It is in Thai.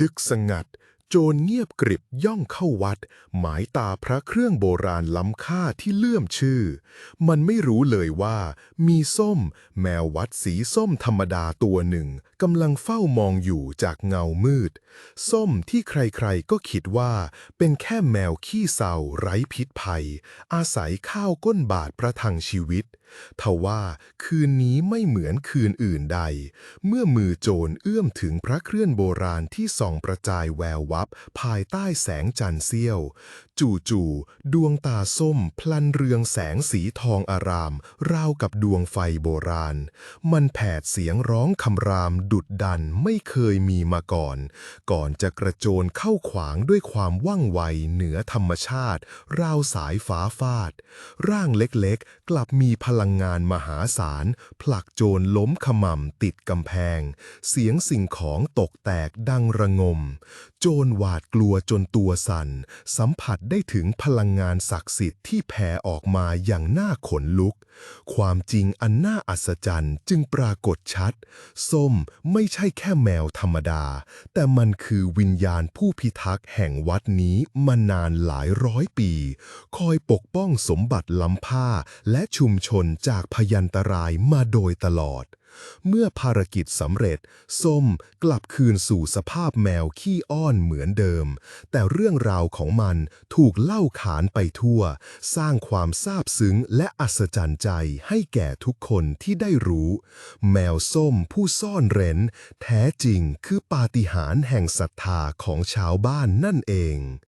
ดึกสงัด โจรเงียบกริบย่องเข้าวัด หมายตาพระเครื่องโบราณล้ำค่าที่เลื่อมชื่อ มันไม่รู้เลยว่า มีส้ม แมววัดสีส้มธรรมดาตัวหนึ่งกำลังเฝ้ามองอยู่จากเงามืด ส้มที่ใครๆก็คิดว่า เป็นแค่แมวขี้เศร้าไร้พิษภัย อาศัยข้าวก้นบาทประทังชีวิต ทว่าคืนนี้ไม่เหมือนคืนอื่นใด เมื่อมือโจรเอื้อมถึงพระเครื่องโบราณที่ส่องประจายแวววับ ภายใต้แสงจันทร์เสี้ยว จู่ๆดวงตาส้ม พลันเรืองแสงสีทองอาราม ราวกับดวงไฟโบราณ มันแผดเสียงร้องคำรามดุดดันไม่เคยมีมาก่อน ก่อนจะกระโจนเข้าขวางด้วยความว่องไวเหนือธรรมชาติ ราวสายฟ้าฟาด ร่างเล็กๆ กลับมีพลังงานมหาศาล ผลักโจรล้มขมำติดกำแพง เสียงสิ่งของตกแตกดังระงม โจรหวาดกลัวจนตัวสั่น สัมผัสได้ถึงพลังงานศักดิ์สิทธิ์ที่แผ่ออกมาอย่างน่าขนลุก ความจริงอันน่าอัศจรรย์จึงปรากฏชัด ส้มไม่ใช่แค่แมวธรรมดา แต่มันคือวิญญาณผู้พิทักษ์แห่งวัดนี้มานานหลายร้อยปี คอยปกป้องสมบัติล้ำผ้าและชุมชนจากพยันตรายมาโดยตลอด เมื่อภารกิจสำเร็จ ส้มกลับคืนสู่สภาพแมวขี้อ้อนเหมือนเดิม แต่เรื่องราวของมันถูกเล่าขานไปทั่ว สร้างความซาบซึ้งและอัศจรรย์ใจให้แก่ทุกคนที่ได้รู้ แมวส้มผู้ซ่อนเร้น แท้จริงคือปาฏิหาริย์แห่งศรัทธาของชาวบ้านนั่นเอง